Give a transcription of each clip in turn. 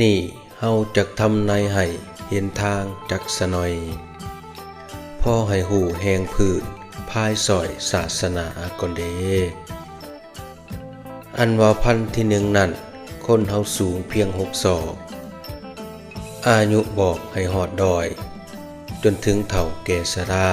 นี่เฮาจักทำในให้เห็นทางจักสนอย พ่อให้หูแหงผืนพายสอยศาสนาก่อนเด อันว่าพันที่หนึ่งนั่น คนเฮาสูงเพียงหกศอกอายุบอกให้หอดดอย จนถึงเถ่าแก่สรา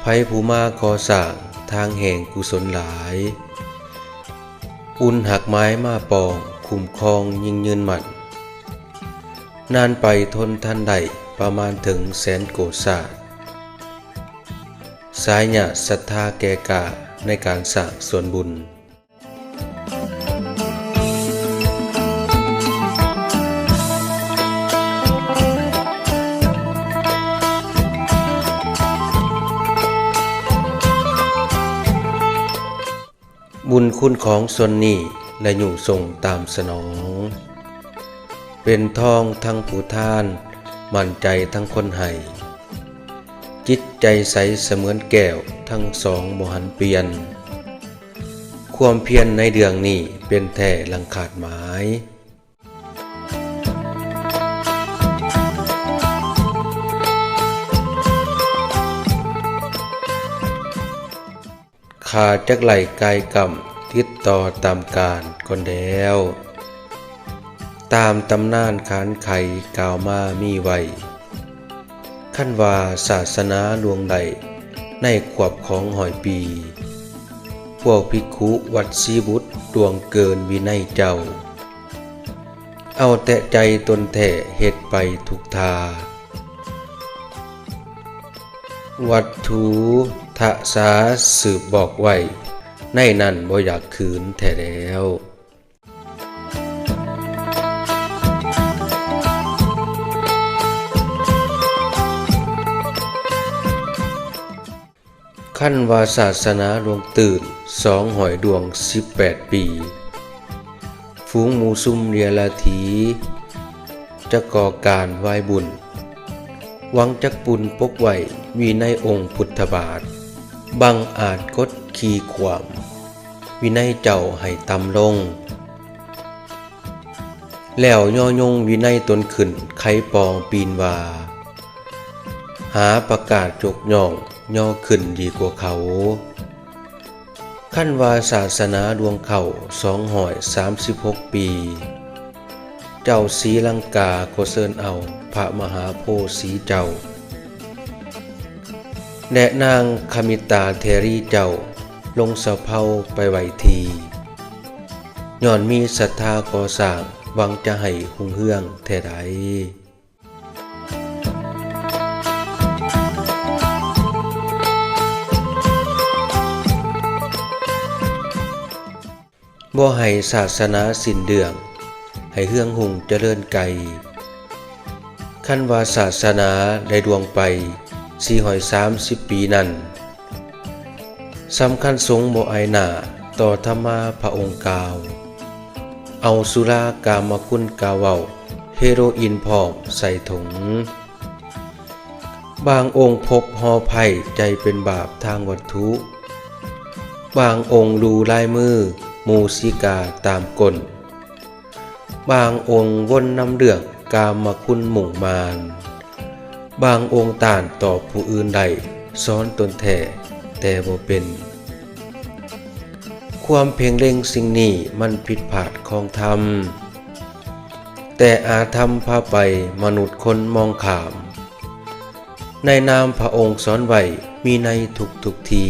ไผผู้มาก่อสร้างทางแห่งกุศลหลาย อุ่นหักไม้มาปอง คุ้มครองยิ่งยืนหมันนานไปทนทันใดประมาณถึงแสนโกศาสสายหยาศรัทธาแก่กาในการสร้างส่วนบุญบุญคุณของส่วนนี้ และอยู่ส่งตามสนอง เป็นทองทั้งผู้ท่าน มั่นใจทั้งคนให้ จิตใจใสเสมือนแก้วทั้งสองโมหันเปลี่ยน ความเพียรในเดืองนี้เป็นแท่ลังขาดหมายขาจักไหลกายกรรม ติดต่อตามการคนแล้ว ตามตำนานขานไขกล่าวมามีไว้ขั้นว่าศาสนาดวงใดในขวบของหอยปี พวกภิกขุวัดสีบุตรดวงเกินวินัยเจ้า เอาแต่ใจตนแท่เหตุไปทุกทา วัตถุทะสาสืบบอกไว้ ในนั้นบ่อยากคืนแท้แล้วขั้นวาศาสนาดวงตื่นสองหอยดวง 18 ปีฝูงมูซุ่มเรียลาถีจะก่อการไหวายบุญ วังจักปุนปกไหวมีในองค์พุทธบาท บังอาจกดขีความ วินัยเจ้าให้ต่ำลง แล้วย่อยงวินัยตนขึ้นไขปองปีนวา หาประกาศจกย่องย่อขึ้นดีกว่าเขา ขั้นวาศาสนาดวงเขาสองหอยสามสิบหกปี เจ้าสีลังกาก็เซินเอาพระมหาโพธิ์สีเจ้า แนะนางคามิตาเทรีเจ้า ลงสะเพาไปไหวทีย่อนมีศรัทธาก่อสร้างหวังจะให้หุงเฮืองแท่ใดบ่ให้ศาสนาสิ้นเดือง ให้เฮืองหุงเจริญไกลขั้นว่าศาสนาได้ดวงไป สี่หอยสามสิบปีนั้นสำคัญสงฆ์บ่อหนาต่อธรรมาพระองค์กล่าว เอาสุรากามคุณกาเวาเฮโรอีนพร้อมใส่ถุง บางองค์พบหอไผ่ใจเป็นบาปทางวัตถุ บางองค์ดูลายมือมูสิกาตามกล บางองค์วนนำเรื่องกามคุณหมุ่งมาน บางองค์ต่านต่อผู้อื่นใดซ้อนตนแท่แต่บ่เป็น ความเพ่งเล็งสิ่งนี้มันผิดพลาดของธรรม แต่อาธรรมพาไปมนุษย์คนมองขาม ในนามพระองค์สอนไว้มีในทุกทุกที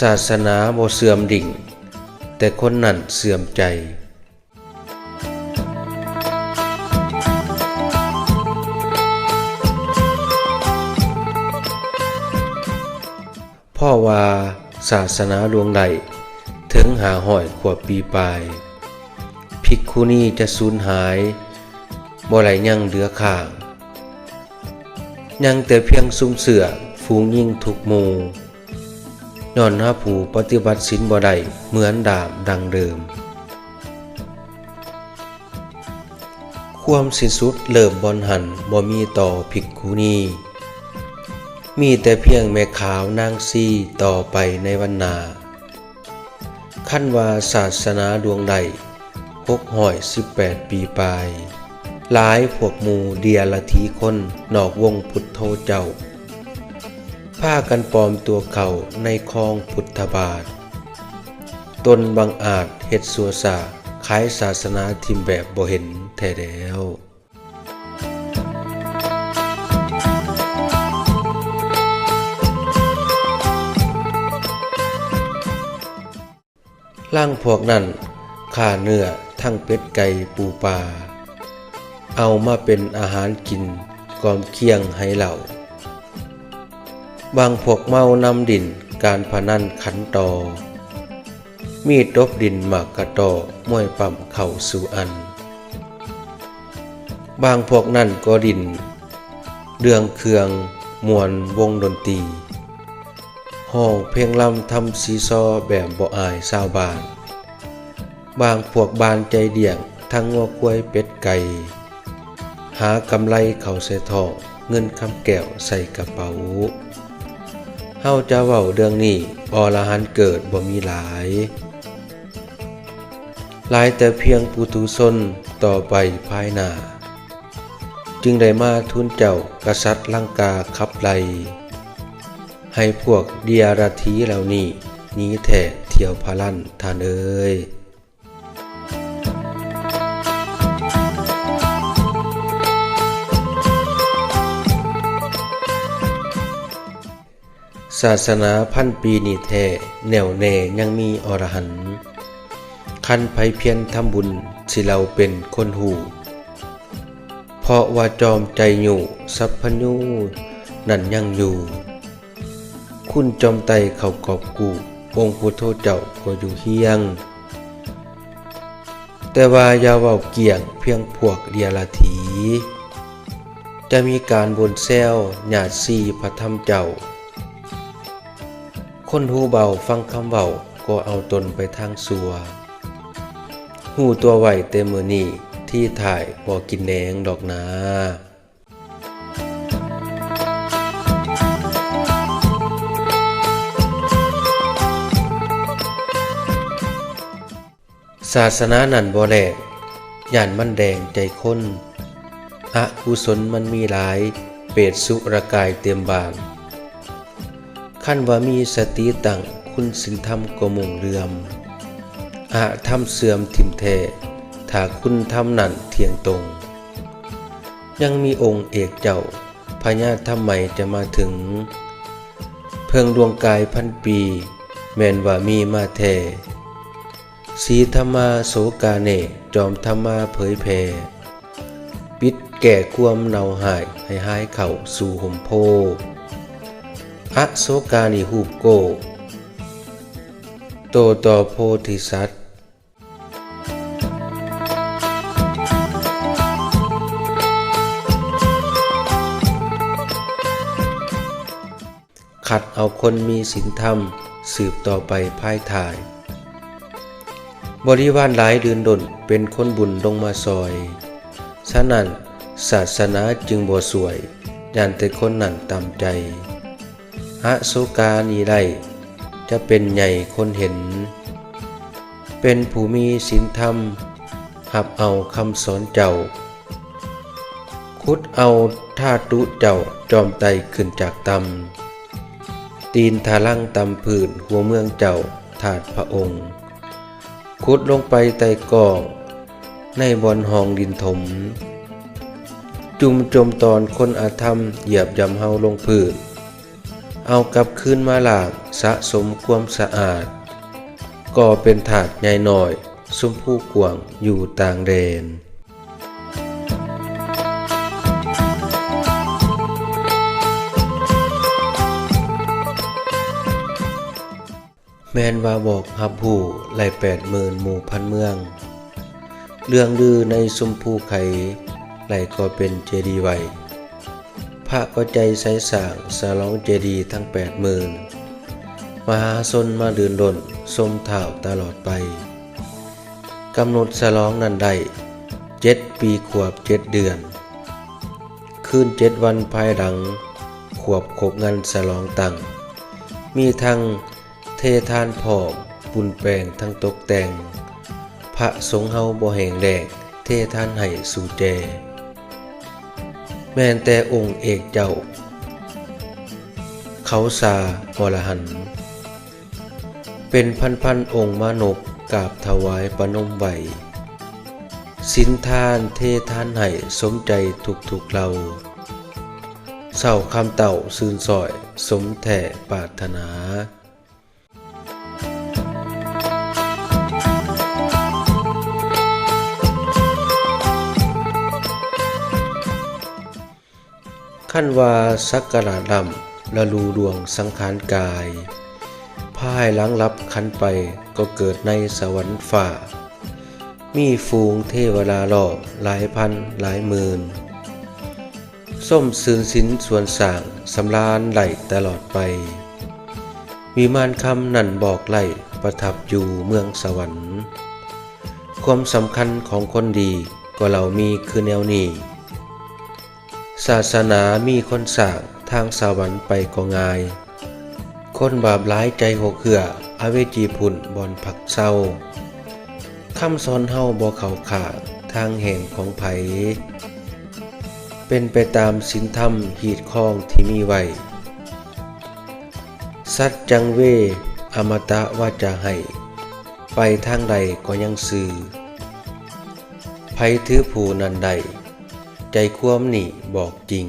ศาสนาบ่เสื่อมดิ่ง แต่คนนั้นเสื่อมใจ ว่าศาสนาดวงใดถึงหาห้อยขวบปีปลายภิกขุนีจะสูญหายบ่ไหลยังเหลือข้าง ยังแต่เพียงซุ่มเสือฝูงยิ่งทุกมู่ย้อนหาผูปฏิบัติศีลบ่ได้เหมือนดาบดังเดิม ความสิ้นสุดเริ่มบอนหันบ่มีต่อภิกขุนี มีแต่เพียงแม่ขาวนางซีต่อไปในวันนาขั้นว่าศาสนาดวงใดหกหอยสิบแปดปีปลาย หลายพวกมูเดียละทีคนนอกวงพุทโธเจ้า ผ้ากันปลอมตัวเขาในคลองพุทธบาท ตนบังอาจเฮ็ดสัวสาขายศาสนาทิมแบบบ่เห็นแท้แล้ว ล่างพวกนั้นข่าเนื้อทั้งเป็ดไก่ปูปลาเอามาเป็นอาหารกินกอมเคียงให้เหล่า บางพวกเมานำดินการพนันขันตอ มีดบดินหมากกระตอมวยปั่มเข่าสู่อัน บางพวกนั่นก็ดินเรื่องเครื่องมวนวงดนตรี ห้องเพลงลำทำซีซอแบบบ่อายสาวบาน บางพวกบานใจเดี่ยงทั้งงัวกล้วยเป็ดไก่ หากำไรเขาใส่ทองเงินคำแก้วใส่กระเป๋าเฮาจะเว้าเรื่องนี้อรหันเกิดบ่มีหลาย หลายแต่เพียงปุตุชนต่อไปภายหน้า จึงได้มาทุนเจ้ากษัตริย์ลังกาขับไล ให้พวกเดียรธีเหล่านี้นี้แท้เที่ยวพลันทานเอ้ยศาสนาพันปีนี่แท้แน่วแน่ยังมีอรหันต์คันไผเพียรทำบุญสิเราเป็นคนหู เพราะว่าจอมใจอยู่สัพพญูนั่นยังอยู่ คุณจอมไตเขากอบกูองค์พุทธเจ้าก็อยู่เฮียง แต่ว่าอย่าเว้าเกี่ยงเพียงพวกเดียรถี จะมีการบนแซวญาติซีพระธรรมเจ้า คนหูเบาฟังคำเบาก็เอาตนไปทางสัว หูตัวไหวเต็มมือนี่ที่ถ่ายบอกกินแหนงดอกนา ศาสนานั่นบ่แหลกย่านมันแดงใจคนอะกุศลมันมีหลาย เปรตสุรกายเต็มบานขั้นว่ามีสติตั้งคุณสินธรรมก็มงเรือมอาธรรมเสื่อมทิมแท้ถ้าคุณธรรมนั่นเที่ยงตรง ยังมีองค์เอกเจ้าพญาธรรมใหม่จะมาถึง เพิ่งดวงกายพันปี แม่นว่ามีมาแท้ สีธรรมาโสกาเน จอมธรรมาเผยแผ่ปิดแก่ความเนาหายให้หายเข่าสู่ห่มโพอโศกานิหูปโก โตต่อโพธิสัตว์ขัดเอาคนมีศีลธรรม สืบต่อไปภายถ่าย บริวารหลายเดือนดนเป็นคนบุญลงมาซอย ฉะนั้นศาสนาจึงบ่สวยยานแต่คนนั้นตามใจอโศกานีได้จะเป็นใหญ่คนเห็น เป็นผู้มีศีลธรรม หับเอาคำสอนเจ้า คุดเอาท่าตุเจ้าจอมไตขึ้นจากตำตีนทาลังตำผืนหัวเมืองเจ้าถาดพระองค์ ขุดลงไปไต่กองในบอนหองดินถม จุมจมตอนคนอาธรรมเหยียบยำเฮาลงพื้นเอากลับคืนมาหลากสะสมความสะอาด ก็เป็นถาดใหญ่หน่อย สุมผู้กวางอยู่ต่างแดน แมนว่าบอกฮับผู้ไล่แปดหมื่นหมู่พันเมือง เรื่องลือในสุมผู้ไขไหลก็เป็นเจดีไวพระก็ใจใสสางสลองเจดีทั้งแปดหมื่นมหาชนมาเดินดนทรงเท่าตลอดไป กำหนดสลองนันได้เจ็ดปีขวบเจ็ดเดือน คืนเจ็ดวันภายหลัง ขวบขบงานสลองตังมีทั้ง ททานผอมปุ่นแปลงทั้งตกแต่ง พระสงฆ์เฮาบ่แห่งแหลกเทท่านให้สู่แจแม่นแต่องค์เอกเจ้า เขาสาอรหัน เป็นพันพันๆองค์มานกกราบถวายประนมไหวสินทานเทท่านให้สมใจทุกทุกๆเราเศร้าคำเต่าซืนสอย สมแท่ปรารถนา ขั้นว่าสักกระดำละลูดวงสังขารกายพายหลังรับขันไปก็เกิดในสวรรค์ฝ่า มีฟูงเทวดาหลอบหลายพันหลายหมื่น ส้มซืนสินส่วนสร้างสำลานไหลตลอดไปมีมานคำนั่นบอกไหลประทับอยู่เมืองสวรรค์ ความสำคัญของคนดีก็เรามีคือแนวนี้ ศาสนามีคนสร้างทางสวรรค์ไปก็ง่าย คนบาปร้ายใจหกเหืออเวจีพุ่นบอนผักเศร้าคำสอนเฮาบ่เขาขาดทางแห่งของไผ เป็นไปตามศีลธรรมหีดข้องที่มีไว้ สัจจังเว อมตะว่าจะให้ ไปทางใดก็ยังสื่อไผถือผู้นันใด ใจความนี่บอกจริง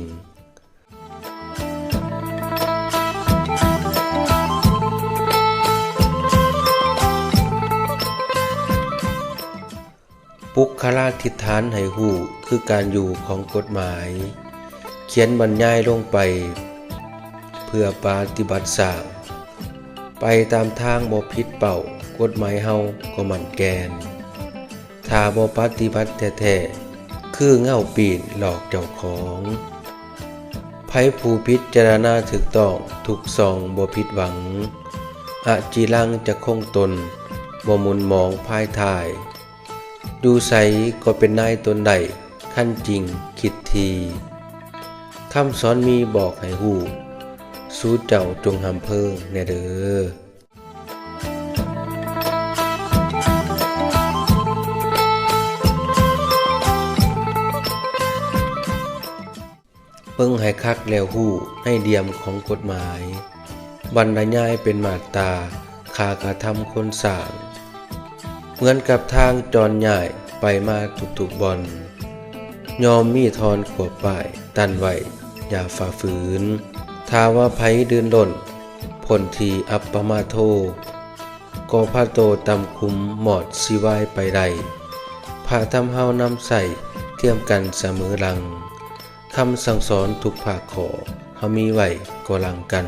ปุคลาทิฏฐานให้หูคือการอยู่ของกฎหมาย เขียนบรรยายลงไป เพื่อปฏิบัติสร้างไปตามทางบ่ผิดเป่ากฎหมายเฮาก็มันแกน ถ้าบ่ปฏิบัติแท้ๆ คือเง่าปีนหลอกเจ้าของไผผู้พิจารณาถึกต้องทุกซองบ่ผิดหวังอะจีรังจะคงตนบ่มุนมองภายทาย ดูใสก็เป็นนายตนใดขั้นจริงคิดทีคำสอนมีบอกให้หูสู้เจ้าจงหำเพิงแน่เด้อ เบิ่งให้คักแล้วหู้ให้เดียมของกฎหมาย บรรยายเป็นมาตาขากระทำคนสาง เหมือนกับทางจรใหญ่ไปมาทุกๆบอนยอมมีทอนขวบป่ายตันไหวอย่าฝ่าฝืนถ้าว่าไผดืนดนผลทีอัปปมาโทก็พาโตตำคุมหมอดสิวายไปใดพาทำเฮานำใส่เทียมกันเสมอลัง คำสั่งสอนทุกภาคขอเฮามีไว้ก็ลังกัน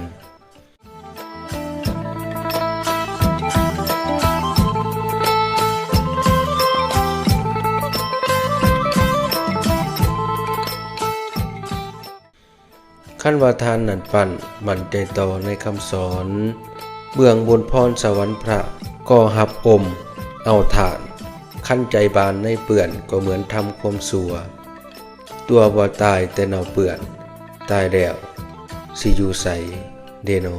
ขั้นว่าทานนันปั่นมันใจต่อในคำสอน เบื้องบนพรสวรรค์พระก็หับอม เอาฐาน ขั้นใจบานในเปื่อนก็เหมือนทำความสัว ตัวบ่ตายแต่เนาเปื่อน ตายแล้ว สิอยู่ใสเดนอ